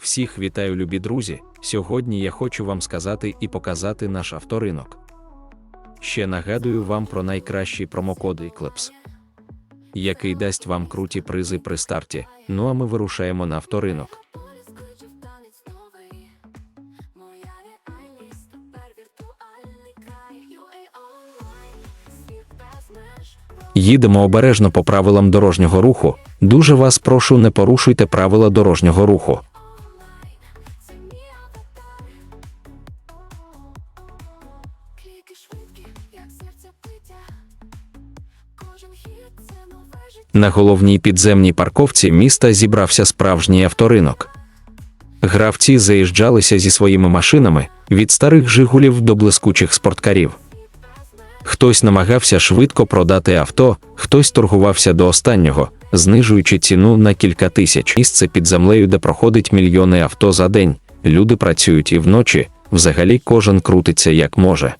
Всіх вітаю, любі друзі! Сьогодні я хочу вам сказати і показати наш авторинок. Ще нагадую вам про найкращий промокод Eclipse, який дасть вам круті призи при старті. Ну а ми вирушаємо на авторинок. Їдемо обережно по правилам дорожнього руху. Дуже вас прошу, не порушуйте правила дорожнього руху. На головній підземній парковці міста зібрався справжній авторинок. Гравці заїжджалися зі своїми машинами від старих жигулів до блискучих спорткарів. Хтось намагався швидко продати авто, хтось торгувався до останнього, знижуючи ціну на кілька тисяч. Місце під землею, де проходить мільйони авто за день. Люди працюють і вночі. Взагалі кожен крутиться як може.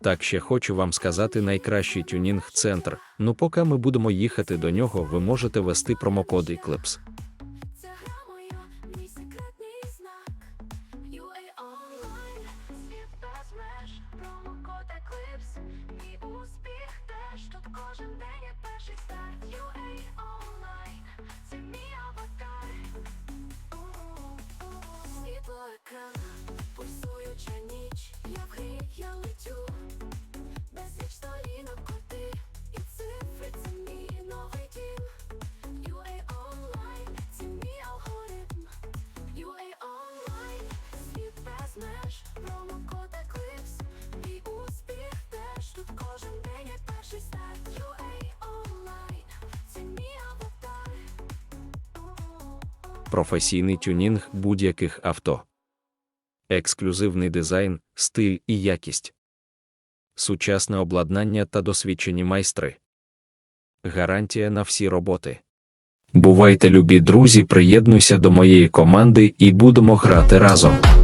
Так ще хочу вам сказати найкращий тюнінг-центр. Ну, поки ми будемо їхати до нього, ви можете вести промокод Eclipse. Професійний тюнінг будь-яких авто, ексклюзивний дизайн, стиль і якість, сучасне обладнання та досвідчені майстри. Гарантія на всі роботи. Бувайте, любі друзі, приєднуйся до моєї команди і будемо грати разом.